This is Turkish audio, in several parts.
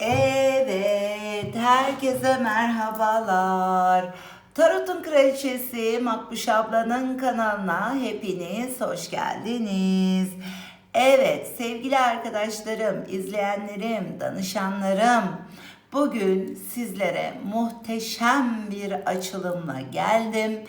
Evet, herkese merhabalar. Tarot'un kraliçesi Makbuş ablanın kanalına hepiniz hoş geldiniz. Evet sevgili arkadaşlarım, izleyenlerim, danışanlarım. Bugün sizlere muhteşem bir açılımla geldim.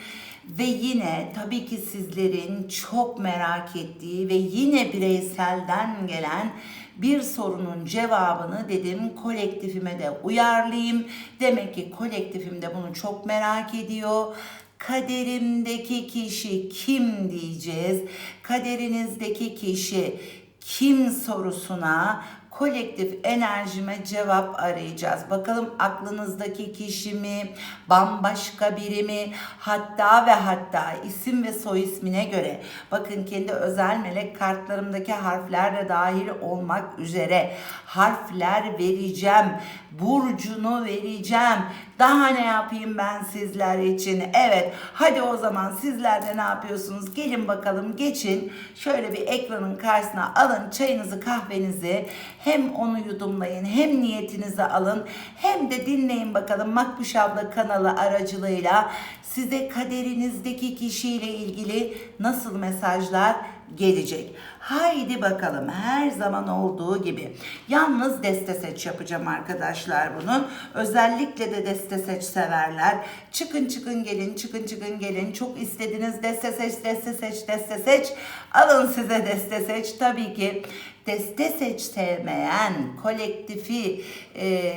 Ve yine tabii ki sizlerin çok merak ettiği ve yine bireyselden gelen bir sorunun cevabını dedim kolektifime de uyarlayayım. Demek ki kolektifim de bunu çok merak ediyor. Kaderimdeki kişi kim diyeceğiz? Kaderinizdeki kişi kim sorusuna kolektif enerjime cevap arayacağız. Bakalım aklınızdaki kişi mi, bambaşka biri mi, hatta ve hatta isim ve soy ismine göre bakın kendi özel melek kartlarımdaki harfler de dahil olmak üzere harfler vereceğim. Burcunu vereceğim. Daha ne yapayım ben sizler için? Evet, hadi o zaman sizler de ne yapıyorsunuz? Gelin bakalım, geçin. Şöyle bir ekranın karşısına alın çayınızı, kahvenizi. Hem onu yudumlayın, hem niyetinizi alın. Hem de dinleyin bakalım Makbuş abla kanalı aracılığıyla size kaderinizdeki kişiyle ilgili nasıl mesajlar gelecek. Haydi bakalım her zaman olduğu gibi. Yalnız deste seç yapacağım arkadaşlar bunun. Özellikle de deste seç severler. Çıkın çıkın gelin, çıkın çıkın gelin. Çok istediğiniz deste seç, deste seç, deste seç. Alın size deste seç. Tabii ki deste seç sevmeyen, kolektifi e,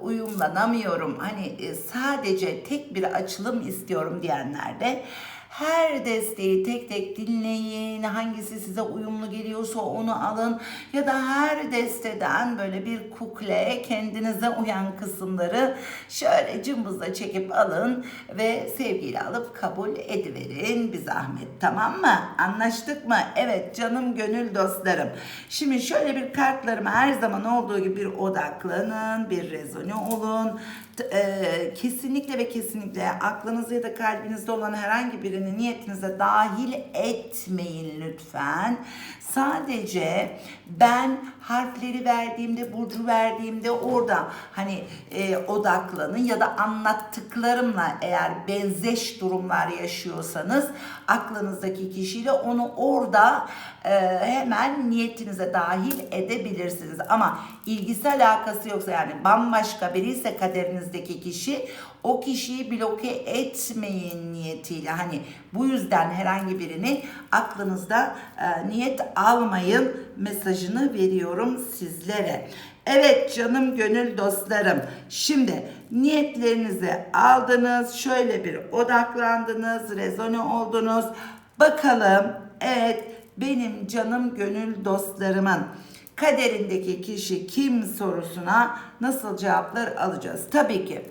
uyumlanamıyorum. Hani e, sadece tek bir açılım istiyorum diyenler de her desteği tek tek dinleyin. Hangisi size uyumlu geliyorsa onu alın. Ya da her desteden böyle bir kukle kendinize uyan kısımları şöyle cımbızla çekip alın ve sevgiyle alıp kabul ediverin bir zahmet. Tamam mı? Anlaştık mı? Evet canım gönül dostlarım. Şimdi şöyle bir kartlarıma her zaman olduğu gibi bir odaklanın, bir rezone olun. E, kesinlikle ve kesinlikle aklınızda ya da kalbinizde olan herhangi birini niyetinize dahil etmeyin lütfen. Sadece ben harfleri verdiğimde, burcu verdiğimde orada hani e, odaklanın ya da anlattıklarımla eğer benzeş durumlar yaşıyorsanız aklınızdaki kişiyle onu orada e, hemen niyetinize dahil edebilirsiniz. Ama ilgisi alakası yoksa yani bambaşka biri ise kaderinizdeki kişi o kişiyi bloke etmeyin niyetiyle hani bu yüzden herhangi birini aklınızda e, niyet almayın mesajını veriyorum sizlere. Evet canım gönül dostlarım. Şimdi niyetlerinizi aldınız. Şöyle bir odaklandınız. Rezone oldunuz. Bakalım evet benim canım gönül dostlarımın kaderindeki kişi kim sorusuna nasıl cevaplar alacağız? Tabii ki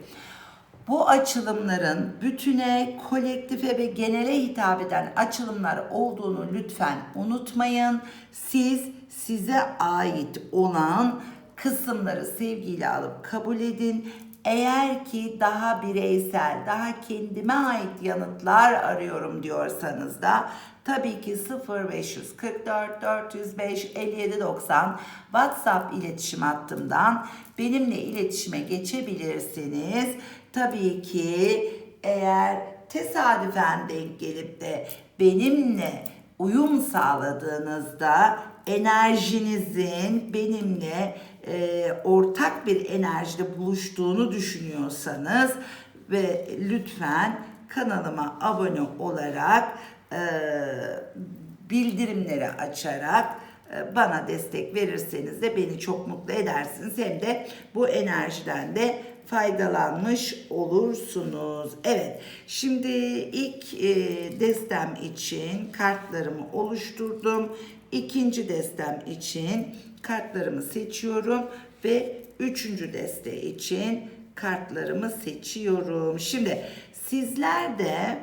bu açılımların bütüne, kolektife ve genele hitap eden açılımlar olduğunu lütfen unutmayın. Siz size ait olan kısımları sevgiyle alıp kabul edin. Eğer ki daha bireysel, daha kendime ait yanıtlar arıyorum diyorsanız da tabii ki 0544 405 57 90 WhatsApp iletişim hattımdan benimle iletişime geçebilirsiniz. Tabii ki eğer tesadüfen denk gelip de benimle uyum sağladığınızda enerjinizin benimle e, ortak bir enerjide buluştuğunu düşünüyorsanız ve lütfen kanalıma abone olarak e, bildirimleri açarak e, bana destek verirseniz de beni çok mutlu edersiniz. Hem de bu enerjiden de faydalanmış olursunuz. Evet, şimdi ilk e, destem için kartlarımı oluşturdum. İkinci destem için kartlarımı seçiyorum ve üçüncü deste için kartlarımı seçiyorum. Şimdi sizler de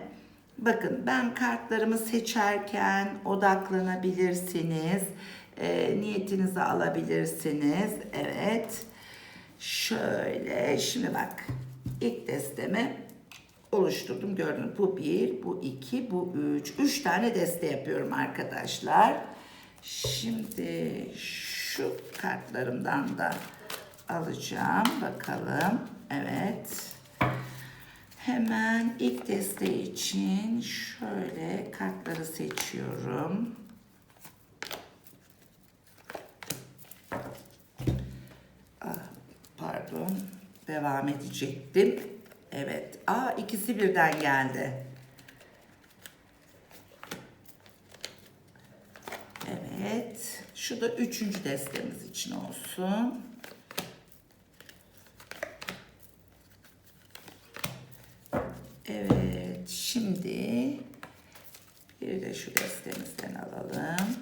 bakın ben kartlarımı seçerken odaklanabilirsiniz. E, niyetinizi alabilirsiniz. Evet. Şöyle şimdi bak ilk destemi oluşturdum gördünüz bu bir bu iki bu üç üç tane deste yapıyorum arkadaşlar Şimdi şu kartlarımdan da alacağım. Bakalım. Evet. Hemen ilk deste için şöyle kartları seçiyorum. Ah, pardon. Devam edecektim. Evet. Aa ikisi birden geldi. Evet. Şu da üçüncü destemiz için olsun. Evet. Şimdi bir de şu destemizden alalım.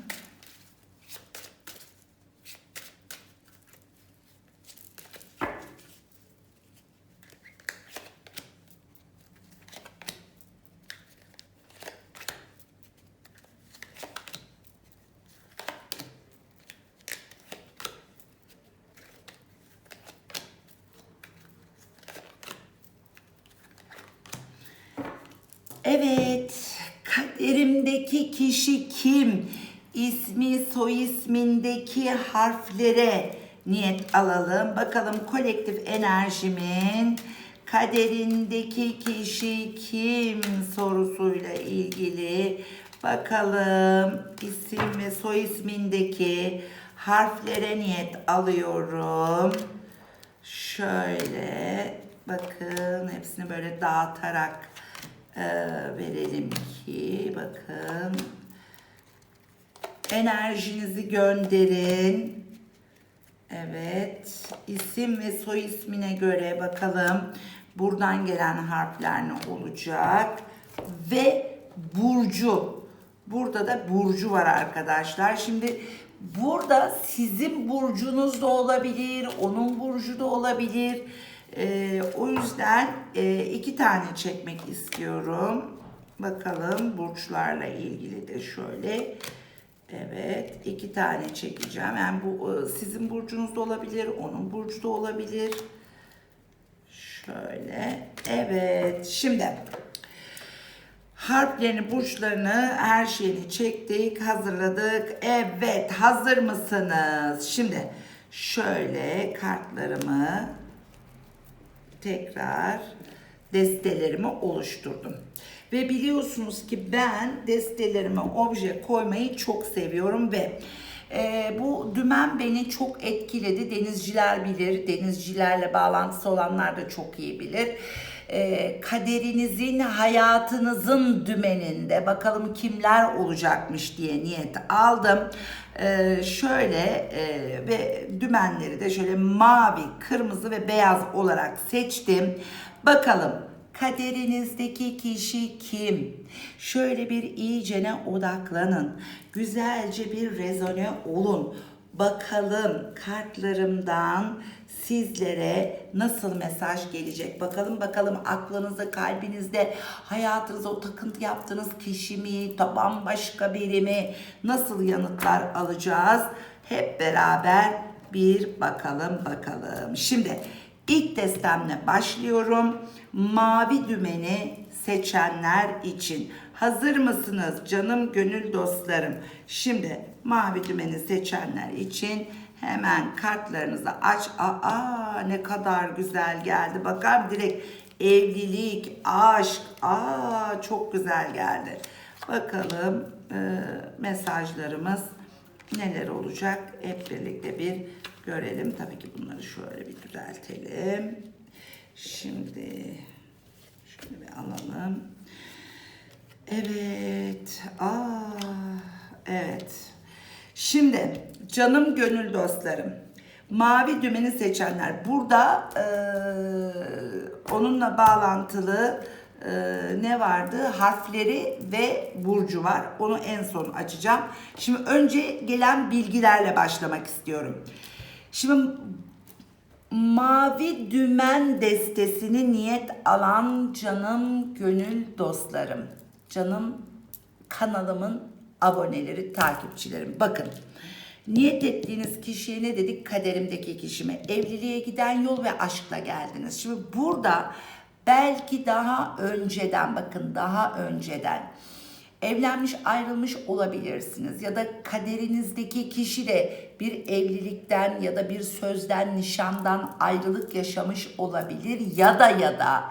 Evet, kaderimdeki kişi kim? İsmi, soy ismindeki harflere niyet alalım. Bakalım kolektif enerjimin kaderindeki kişi kim sorusuyla ilgili. Bakalım isim ve soy ismindeki harflere niyet alıyorum. Şöyle bakın hepsini böyle dağıtarak e, verelim ki bakın enerjinizi gönderin. Evet isim ve soy ismine göre bakalım buradan gelen harfler ne olacak ve burcu burada da burcu var arkadaşlar şimdi burada sizin burcunuz da olabilir onun burcu da olabilir ee, o yüzden e, iki tane çekmek istiyorum. Bakalım burçlarla ilgili de şöyle. Evet iki tane çekeceğim. Yani bu e, sizin burcunuz da olabilir, onun burcu da olabilir. Şöyle. Evet. Şimdi harflerini, burçlarını, her şeyini çektik, hazırladık. Evet, hazır mısınız? Şimdi şöyle kartlarımı tekrar destelerimi oluşturdum. Ve biliyorsunuz ki ben destelerime obje koymayı çok seviyorum ve e, bu dümen beni çok etkiledi. Denizciler bilir, denizcilerle bağlantısı olanlar da çok iyi bilir. E, kaderinizin, hayatınızın dümeninde bakalım kimler olacakmış diye niyet aldım. E, şöyle e, ve dümenleri de şöyle mavi, kırmızı ve beyaz olarak seçtim. Bakalım kaderinizdeki kişi kim? Şöyle bir iyicene odaklanın. Güzelce bir rezone olun. Bakalım kartlarımdan sizlere nasıl mesaj gelecek? Bakalım bakalım aklınızda, kalbinizde, hayatınızda o takıntı yaptığınız kişi mi, taban başka biri mi? Nasıl yanıtlar alacağız? Hep beraber bir bakalım bakalım. Şimdi ilk testemle başlıyorum. Mavi dümeni seçenler için. Hazır mısınız canım gönül dostlarım? Şimdi mavi dümeni seçenler için hemen kartlarınızı aç. Aa ne kadar güzel geldi. Bakar direkt evlilik, aşk. Aa çok güzel geldi. Bakalım e, mesajlarımız neler olacak? Hep birlikte bir görelim. Tabii ki bunları şöyle bir düzeltelim. Şimdi şöyle bir alalım. Evet. Aa, evet. Şimdi canım gönül dostlarım. Mavi dümeni seçenler. Burada e, onunla bağlantılı e, ne vardı? Harfleri ve burcu var. Onu en son açacağım. Şimdi önce gelen bilgilerle başlamak istiyorum. Şimdi Mavi Dümen destesini niyet alan canım gönül dostlarım, canım kanalımın aboneleri, takipçilerim. Bakın niyet ettiğiniz kişiye ne dedik? Kaderimdeki kişime. Evliliğe giden yol ve aşkla geldiniz. Şimdi burada belki daha önceden bakın daha önceden Evlenmiş ayrılmış olabilirsiniz ya da kaderinizdeki kişi de bir evlilikten ya da bir sözden nişandan ayrılık yaşamış olabilir ya da ya da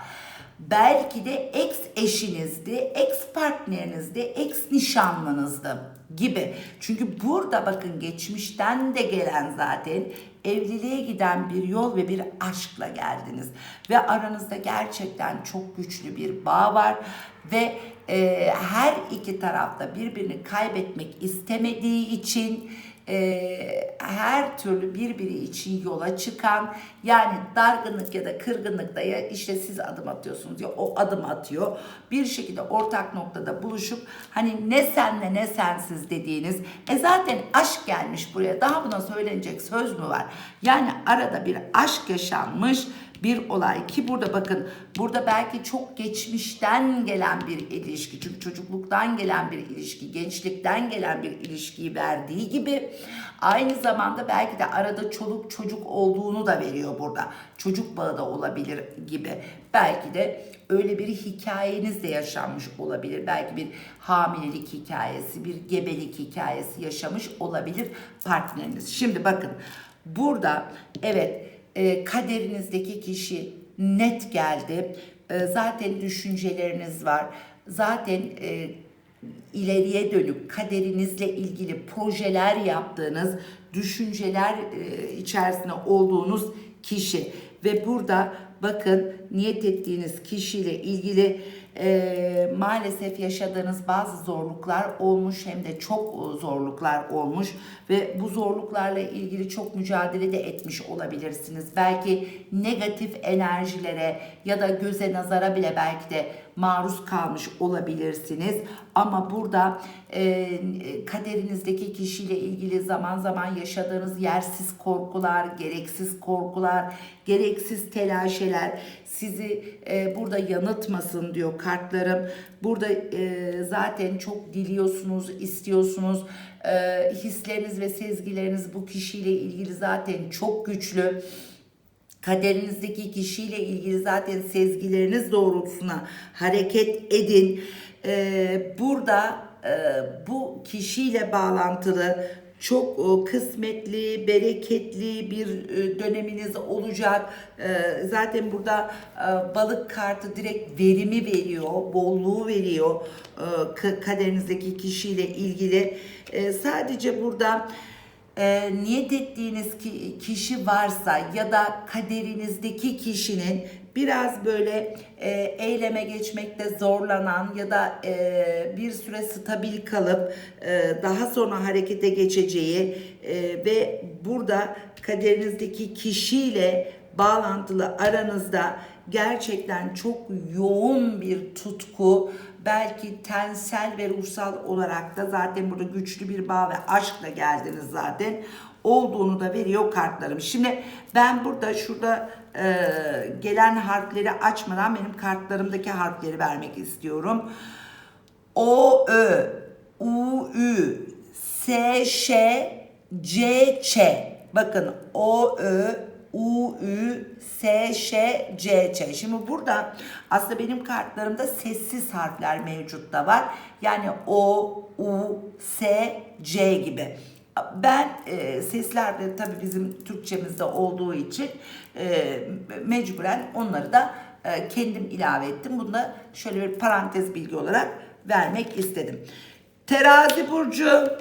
belki de ex eşinizdi, ex partnerinizdi, ex nişanlınızdı gibi. Çünkü burada bakın geçmişten de gelen zaten evliliğe giden bir yol ve bir aşkla geldiniz. Ve aranızda gerçekten çok güçlü bir bağ var ve e, her iki tarafta birbirini kaybetmek istemediği için e, her türlü birbiri için yola çıkan yani dargınlık ya da kırgınlıkta ya işte siz adım atıyorsunuz ya o adım atıyor. Bir şekilde ortak noktada buluşup hani ne senle ne sensiz dediğiniz e zaten aşk gelmiş buraya daha buna söylenecek söz mü var? Yani arada bir aşk yaşanmış bir olay ki burada bakın burada belki çok geçmişten gelen bir ilişki çünkü çocukluktan gelen bir ilişki gençlikten gelen bir ilişkiyi verdiği gibi aynı zamanda belki de arada çoluk çocuk olduğunu da veriyor burada. Çocuk bağı da olabilir gibi. Belki de öyle bir hikayeniz de yaşanmış olabilir. Belki bir hamilelik hikayesi bir gebelik hikayesi yaşamış olabilir partneriniz. Şimdi bakın burada evet e, kaderinizdeki kişi net geldi. E, zaten düşünceleriniz var. Zaten e, ileriye dönük kaderinizle ilgili projeler yaptığınız, düşünceler içerisinde olduğunuz kişi ve burada bakın niyet ettiğiniz kişiyle ilgili e, maalesef yaşadığınız bazı zorluklar olmuş hem de çok e, zorluklar olmuş ve bu zorluklarla ilgili çok mücadele de etmiş olabilirsiniz. Belki negatif enerjilere ya da göze nazara bile belki de maruz kalmış olabilirsiniz. Ama burada e, kaderinizdeki kişiyle ilgili zaman zaman yaşadığınız yersiz korkular, gereksiz korkular, gereksiz telaşeler sizi e, burada yanıltmasın diyor kartlarım. Burada e, zaten çok diliyorsunuz, istiyorsunuz. E, hisleriniz ve sezgileriniz bu kişiyle ilgili zaten çok güçlü kaderinizdeki kişiyle ilgili zaten sezgileriniz doğrultusuna hareket edin. Ee, burada e, bu kişiyle bağlantılı çok e, kısmetli, bereketli bir e, döneminiz olacak. E, zaten burada e, balık kartı direkt verimi veriyor, bolluğu veriyor ka- kaderinizdeki kişiyle ilgili. E, sadece burada e, niyet ettiğiniz ki, kişi varsa ya da kaderinizdeki kişinin biraz böyle e, eyleme geçmekte zorlanan ya da e, bir süre stabil kalıp e, daha sonra harekete geçeceği e, ve burada kaderinizdeki kişiyle bağlantılı aranızda gerçekten çok yoğun bir tutku belki tensel ve ruhsal olarak da zaten burada güçlü bir bağ ve aşkla geldiniz zaten olduğunu da veriyor kartlarım. Şimdi ben burada şurada e, gelen harfleri açmadan benim kartlarımdaki harfleri vermek istiyorum. O, Ö, U, Ü, S, Ş, C, Ç. Bakın O, Ö, U, Ü, S, Ş, C, Ç. Şimdi burada aslında benim kartlarımda sessiz harfler mevcut da var. Yani O, U, S, C gibi. Ben e, seslerde tabii bizim Türkçemizde olduğu için e, mecburen onları da e, kendim ilave ettim. Bunu da şöyle bir parantez bilgi olarak vermek istedim. Terazi burcu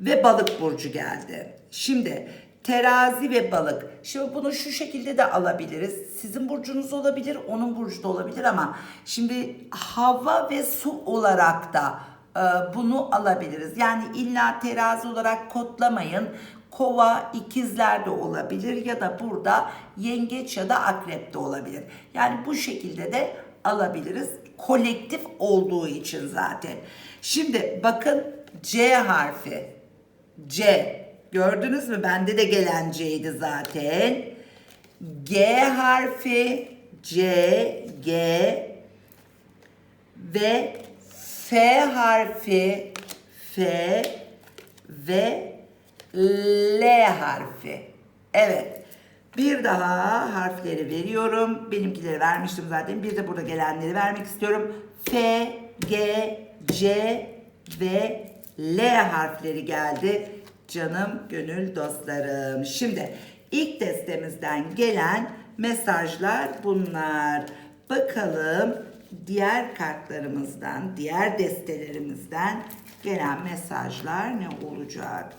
ve balık burcu geldi. Şimdi terazi ve balık. Şimdi bunu şu şekilde de alabiliriz. Sizin burcunuz olabilir, onun burcu da olabilir ama şimdi hava ve su olarak da e, bunu alabiliriz. Yani illa terazi olarak kodlamayın. Kova, ikizler de olabilir ya da burada yengeç ya da akrep de olabilir. Yani bu şekilde de alabiliriz. Kolektif olduğu için zaten. Şimdi bakın C harfi. C. Gördünüz mü? Bende de gelen C'ydi zaten. G harfi. C, G ve F harfi. F ve L harfi. Evet. Bir daha harfleri veriyorum. Benimkileri vermiştim zaten. Bir de burada gelenleri vermek istiyorum. F, G, C ve L harfleri geldi. Canım gönül dostlarım. Şimdi ilk testemizden gelen mesajlar bunlar. Bakalım diğer kartlarımızdan, diğer destelerimizden gelen mesajlar ne olacak?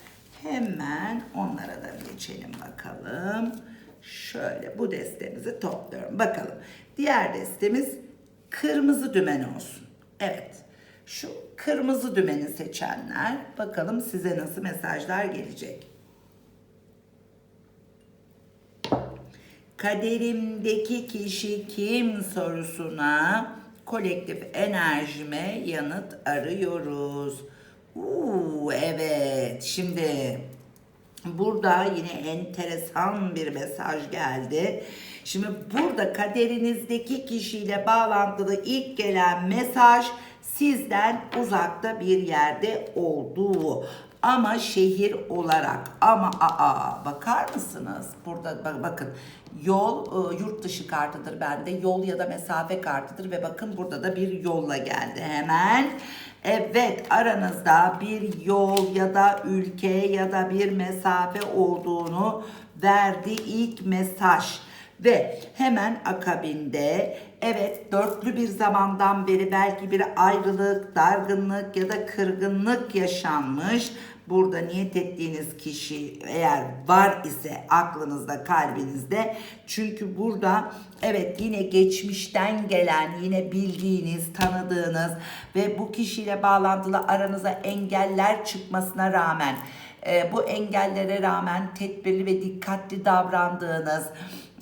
Hemen onlara da geçelim bakalım. Şöyle bu destemizi topluyorum. Bakalım. Diğer destemiz kırmızı dümen olsun. Evet. Şu kırmızı dümeni seçenler bakalım size nasıl mesajlar gelecek. Kaderimdeki kişi kim sorusuna kolektif enerjime yanıt arıyoruz. Uuu evet şimdi burada yine enteresan bir mesaj geldi. Şimdi burada kaderinizdeki kişiyle bağlantılı ilk gelen mesaj sizden uzakta bir yerde olduğu ama şehir olarak ama aa bakar mısınız? Burada bak- bakın yol e, yurt dışı kartıdır bende. Yol ya da mesafe kartıdır ve bakın burada da bir yolla geldi hemen. Evet aranızda bir yol ya da ülke ya da bir mesafe olduğunu verdi ilk mesaj. Ve hemen akabinde evet dörtlü bir zamandan beri belki bir ayrılık, dargınlık ya da kırgınlık yaşanmış. Burada niyet ettiğiniz kişi eğer var ise aklınızda, kalbinizde. Çünkü burada evet yine geçmişten gelen, yine bildiğiniz, tanıdığınız ve bu kişiyle bağlantılı aranıza engeller çıkmasına rağmen e, bu engellere rağmen tedbirli ve dikkatli davrandığınız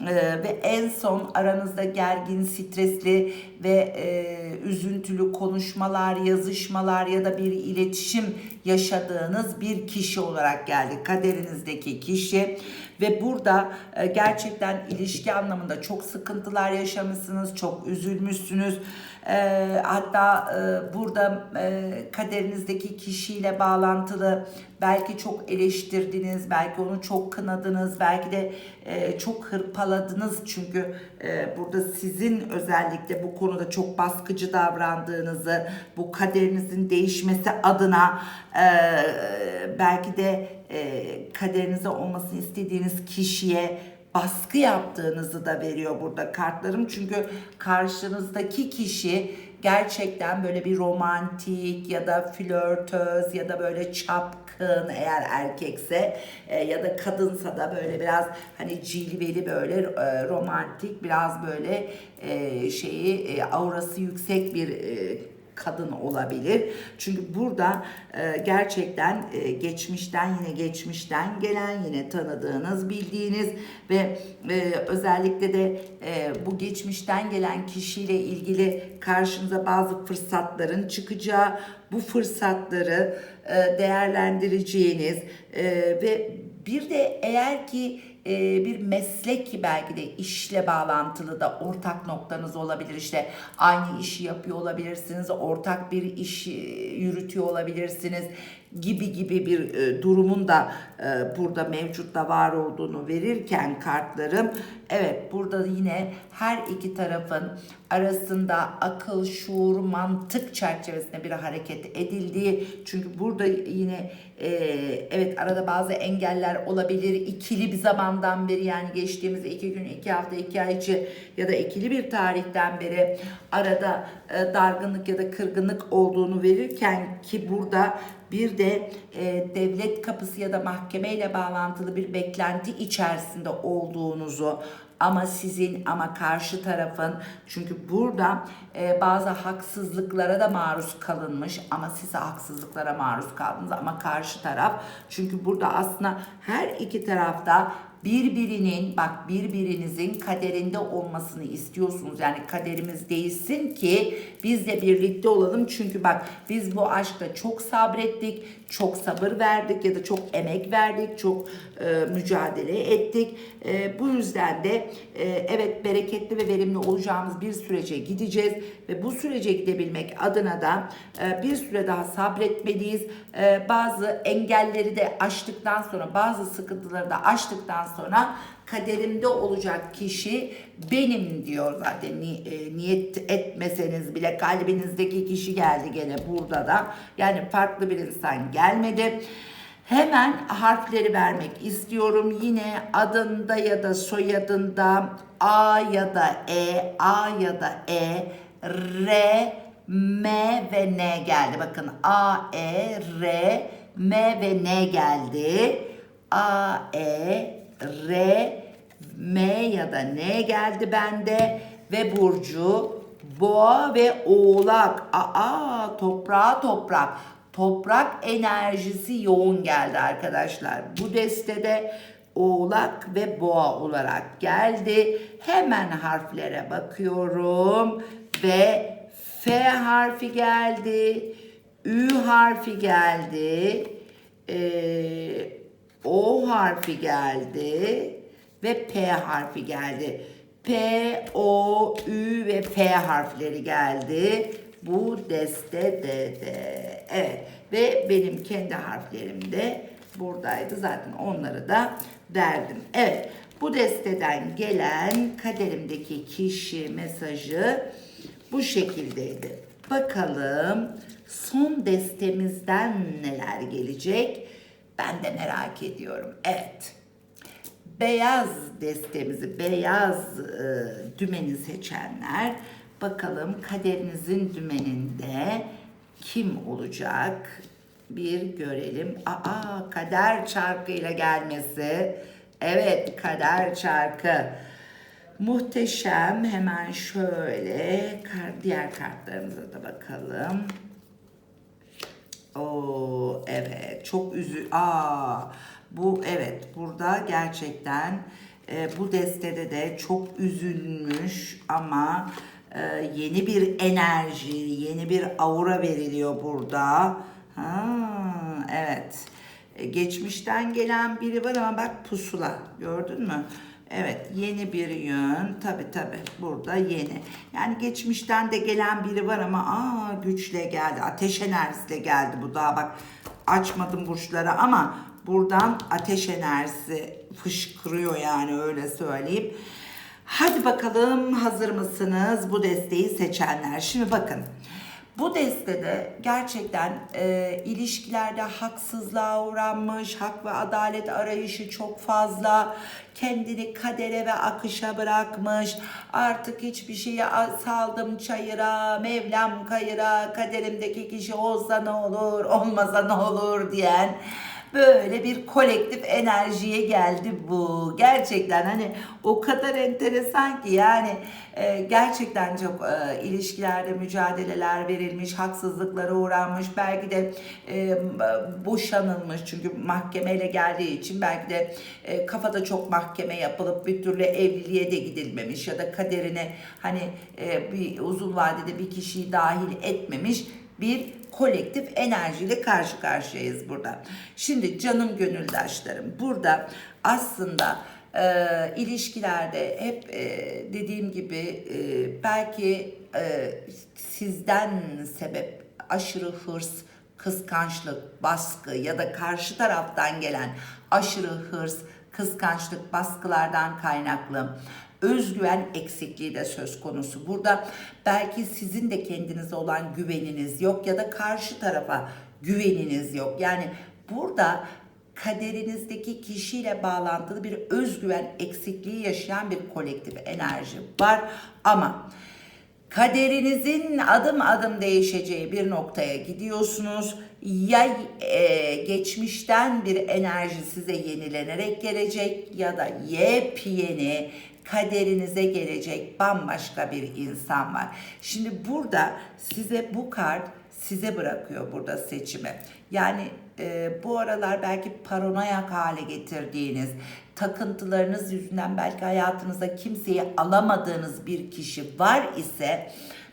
ve en son aranızda gergin, stresli ve e, üzüntülü konuşmalar, yazışmalar ya da bir iletişim yaşadığınız bir kişi olarak geldi. Kaderinizdeki kişi ve burada e, gerçekten ilişki anlamında çok sıkıntılar yaşamışsınız, çok üzülmüşsünüz. E, hatta e, burada e, kaderinizdeki kişiyle bağlantılı belki çok eleştirdiniz, belki onu çok kınadınız, belki de e, çok hırpaladınız. Çünkü burada sizin özellikle bu konuda çok baskıcı davrandığınızı, bu kaderinizin değişmesi adına e, belki de e, kaderinizde olmasını istediğiniz kişiye baskı yaptığınızı da veriyor burada kartlarım. Çünkü karşınızdaki kişi gerçekten böyle bir romantik ya da flörtöz ya da böyle çapkın eğer erkekse e, ya da kadınsa da böyle biraz hani cilveli böyle e, romantik biraz böyle e, şeyi e, aurası yüksek bir e, kadın olabilir. Çünkü burada e, gerçekten e, geçmişten yine geçmişten gelen yine tanıdığınız, bildiğiniz ve e, özellikle de e, bu geçmişten gelen kişiyle ilgili karşınıza bazı fırsatların çıkacağı, bu fırsatları e, değerlendireceğiniz e, ve bir de eğer ki e, bir meslek belki de işle bağlantılı da ortak noktanız olabilir. İşte aynı işi yapıyor olabilirsiniz, ortak bir iş e, yürütüyor olabilirsiniz gibi gibi bir e, durumun da e, burada mevcut da var olduğunu verirken kartlarım evet burada yine her iki tarafın arasında akıl, şuur, mantık çerçevesinde bir hareket edildiği çünkü burada yine e, evet arada bazı engeller olabilir. İkili bir zamandan beri yani geçtiğimiz iki gün, iki hafta, iki ay içi ya da ikili bir tarihten beri arada e, dargınlık ya da kırgınlık olduğunu verirken ki burada bir de e, devlet kapısı ya da mahkemeyle bağlantılı bir beklenti içerisinde olduğunuzu ama sizin ama karşı tarafın çünkü burada e, bazı haksızlıklara da maruz kalınmış ama siz haksızlıklara maruz kaldınız ama karşı taraf çünkü burada aslında her iki tarafta birbirinin bak birbirinizin kaderinde olmasını istiyorsunuz. Yani kaderimiz değilsin ki biz de birlikte olalım. Çünkü bak biz bu aşkta çok sabrettik, çok sabır verdik ya da çok emek verdik, çok e, mücadele ettik. E, bu yüzden de e, evet bereketli ve verimli olacağımız bir sürece gideceğiz ve bu sürece gidebilmek adına da e, bir süre daha sabretmeliyiz. E, bazı engelleri de aştıktan sonra, bazı sıkıntıları da aştıktan sonra kaderimde olacak kişi benim diyor zaten Ni- e, niyet etmeseniz bile kalbinizdeki kişi geldi gene burada da yani farklı bir insan gelmedi. Hemen harfleri vermek istiyorum. Yine adında ya da soyadında A ya da E, A ya da E, R, M ve N geldi. Bakın A, E, R, M ve N geldi. A, E, R, M ya da N geldi bende ve Burcu Boğa ve Oğlak. Aa toprağa toprak. Toprak enerjisi yoğun geldi arkadaşlar. Bu destede Oğlak ve Boğa olarak geldi. Hemen harflere bakıyorum ve F harfi geldi. Ü harfi geldi. Ee, o harfi geldi ve P harfi geldi. P, O, Ü ve F harfleri geldi. Bu destede de. Evet ve benim kendi harflerim de buradaydı. Zaten onları da verdim. Evet bu desteden gelen kaderimdeki kişi mesajı bu şekildeydi. Bakalım son destemizden neler gelecek? Ben de merak ediyorum. Evet. Beyaz destemizi, beyaz e, dümeni seçenler bakalım kaderinizin dümeninde kim olacak? Bir görelim. Aa kader çarkıyla gelmesi. Evet kader çarkı. Muhteşem. Hemen şöyle diğer kartlarımıza da bakalım. Oo evet çok üzü aa bu evet burada gerçekten e, bu destede de çok üzülmüş ama e, yeni bir enerji, yeni bir aura veriliyor burada. Ha evet. E, geçmişten gelen biri var ama bak pusula gördün mü? Evet yeni bir yön tabi tabi burada yeni. Yani geçmişten de gelen biri var ama aa güçle geldi ateş enerjisiyle geldi bu daha bak açmadım burçları ama buradan ateş enerjisi fışkırıyor yani öyle söyleyeyim. Hadi bakalım hazır mısınız bu desteği seçenler? Şimdi bakın bu destede gerçekten e, ilişkilerde haksızlığa uğranmış, hak ve adalet arayışı çok fazla, kendini kadere ve akışa bırakmış, artık hiçbir şeyi saldım çayıra, Mevlam kayıra, kaderimdeki kişi olsa ne olur, olmasa ne olur diyen böyle bir kolektif enerjiye geldi bu. Gerçekten hani o kadar enteresan ki yani e, gerçekten çok e, ilişkilerde mücadeleler verilmiş, haksızlıklara uğranmış, belki de e, boşanılmış çünkü mahkemeyle geldiği için belki de e, kafada çok mahkeme yapılıp bir türlü evliliğe de gidilmemiş ya da kaderine hani e, bir uzun vadede bir kişiyi dahil etmemiş bir kolektif enerjiyle karşı karşıyayız burada. Şimdi canım gönüldaşlarım burada aslında e, ilişkilerde hep e, dediğim gibi e, belki e, sizden sebep aşırı hırs, kıskançlık, baskı ya da karşı taraftan gelen aşırı hırs, kıskançlık, baskılardan kaynaklı özgüven eksikliği de söz konusu. Burada belki sizin de kendinize olan güveniniz yok ya da karşı tarafa güveniniz yok. Yani burada kaderinizdeki kişiyle bağlantılı bir özgüven eksikliği yaşayan bir kolektif enerji var ama kaderinizin adım adım değişeceği bir noktaya gidiyorsunuz. Ya e, geçmişten bir enerji size yenilenerek gelecek ya da yepyeni kaderinize gelecek bambaşka bir insan var. Şimdi burada size bu kart size bırakıyor burada seçimi. Yani e, bu aralar belki paranoyak hale getirdiğiniz, takıntılarınız yüzünden belki hayatınıza kimseyi alamadığınız bir kişi var ise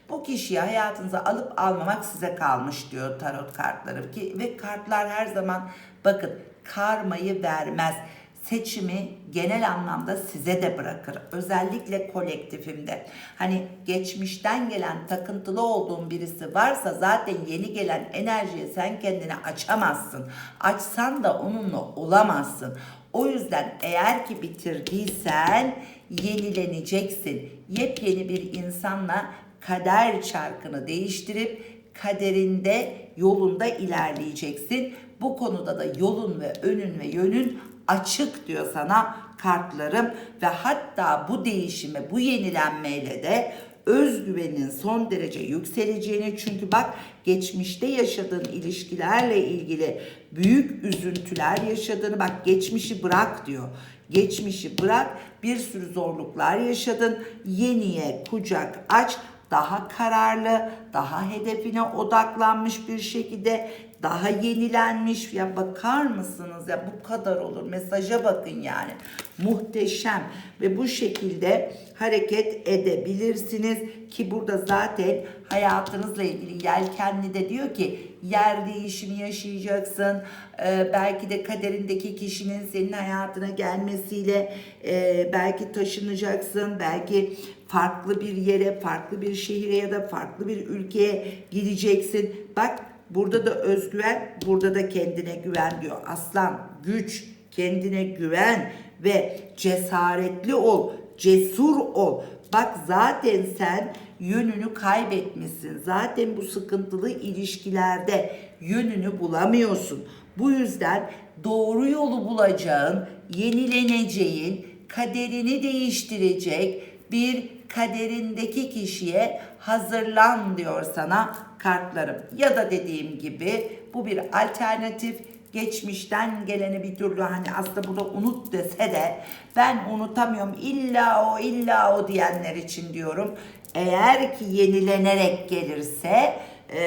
bu kişiyi hayatınıza alıp almamak size kalmış diyor tarot kartları ki ve kartlar her zaman bakın karmayı vermez. Seçimi genel anlamda size de bırakır. Özellikle kolektifimde. Hani geçmişten gelen takıntılı olduğun birisi varsa zaten yeni gelen enerjiye sen kendini açamazsın. Açsan da onunla olamazsın. O yüzden eğer ki bitirdiysen yenileneceksin. Yepyeni bir insanla kader çarkını değiştirip kaderinde yolunda ilerleyeceksin. Bu konuda da yolun ve önün ve yönün açık diyor sana kartlarım ve hatta bu değişime, bu yenilenmeyle de özgüvenin son derece yükseleceğini çünkü bak geçmişte yaşadığın ilişkilerle ilgili büyük üzüntüler yaşadığını bak geçmişi bırak diyor. Geçmişi bırak bir sürü zorluklar yaşadın yeniye kucak aç daha kararlı, daha hedefine odaklanmış bir şekilde, daha yenilenmiş. Ya bakar mısınız ya bu kadar olur. Mesaja bakın yani. Muhteşem ve bu şekilde hareket edebilirsiniz ki burada zaten hayatınızla ilgili yelkenli de diyor ki yer değişimi yaşayacaksın. Ee, belki de kaderindeki kişinin senin hayatına gelmesiyle e, belki taşınacaksın. Belki farklı bir yere, farklı bir şehire ya da farklı bir ülkeye gideceksin. Bak burada da özgüven, burada da kendine güven diyor. Aslan, güç, kendine güven ve cesaretli ol, cesur ol. Bak zaten sen yönünü kaybetmişsin. Zaten bu sıkıntılı ilişkilerde yönünü bulamıyorsun. Bu yüzden doğru yolu bulacağın, yenileneceğin, kaderini değiştirecek bir kaderindeki kişiye hazırlan diyor sana kartlarım. Ya da dediğim gibi bu bir alternatif geçmişten geleni bir türlü hani aslında burada unut dese de ben unutamıyorum illa o illa o diyenler için diyorum. Eğer ki yenilenerek gelirse e,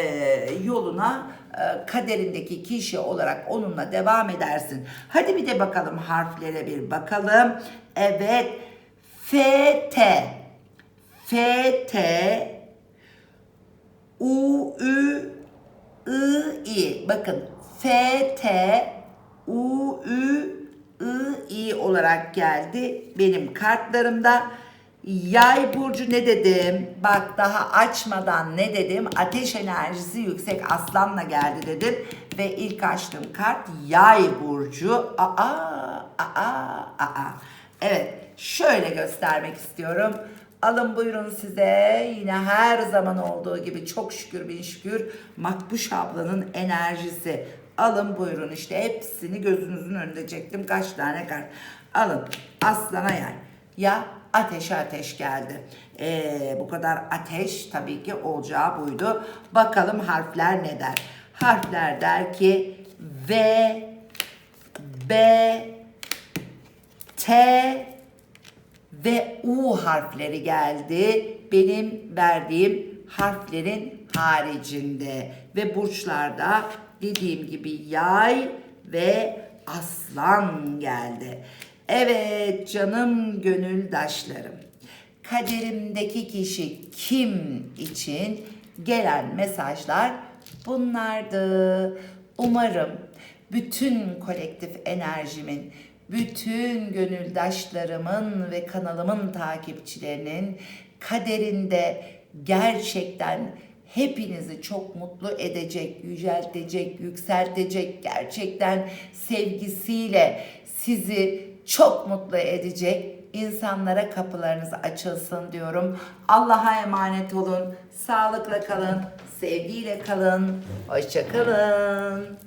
yoluna e, kaderindeki kişi olarak onunla devam edersin. Hadi bir de bakalım harflere bir bakalım. Evet. F T F T U Ü I I bakın F T U Ü I I olarak geldi benim kartlarımda. Yay burcu ne dedim? Bak daha açmadan ne dedim? Ateş enerjisi yüksek aslanla geldi dedim. Ve ilk açtığım kart yay burcu. Aa, aa, aa. Evet şöyle göstermek istiyorum. Alın buyurun size yine her zaman olduğu gibi çok şükür bin şükür Makbuş ablanın enerjisi. Alın buyurun işte hepsini gözünüzün önünde çektim kaç tane kart. Alın aslana yay. Ya ateşe ateş geldi. Ee, bu kadar ateş tabii ki olacağı buydu. Bakalım harfler ne der? Harfler der ki V, B, T, ve U harfleri geldi. Benim verdiğim harflerin haricinde ve burçlarda dediğim gibi yay ve aslan geldi. Evet canım gönüldaşlarım. Kaderimdeki kişi kim için gelen mesajlar bunlardı. Umarım bütün kolektif enerjimin bütün gönüldaşlarımın ve kanalımın takipçilerinin kaderinde gerçekten hepinizi çok mutlu edecek, yüceltecek, yükseltecek, gerçekten sevgisiyle sizi çok mutlu edecek insanlara kapılarınız açılsın diyorum. Allah'a emanet olun. Sağlıkla kalın, sevgiyle kalın. Hoşça kalın.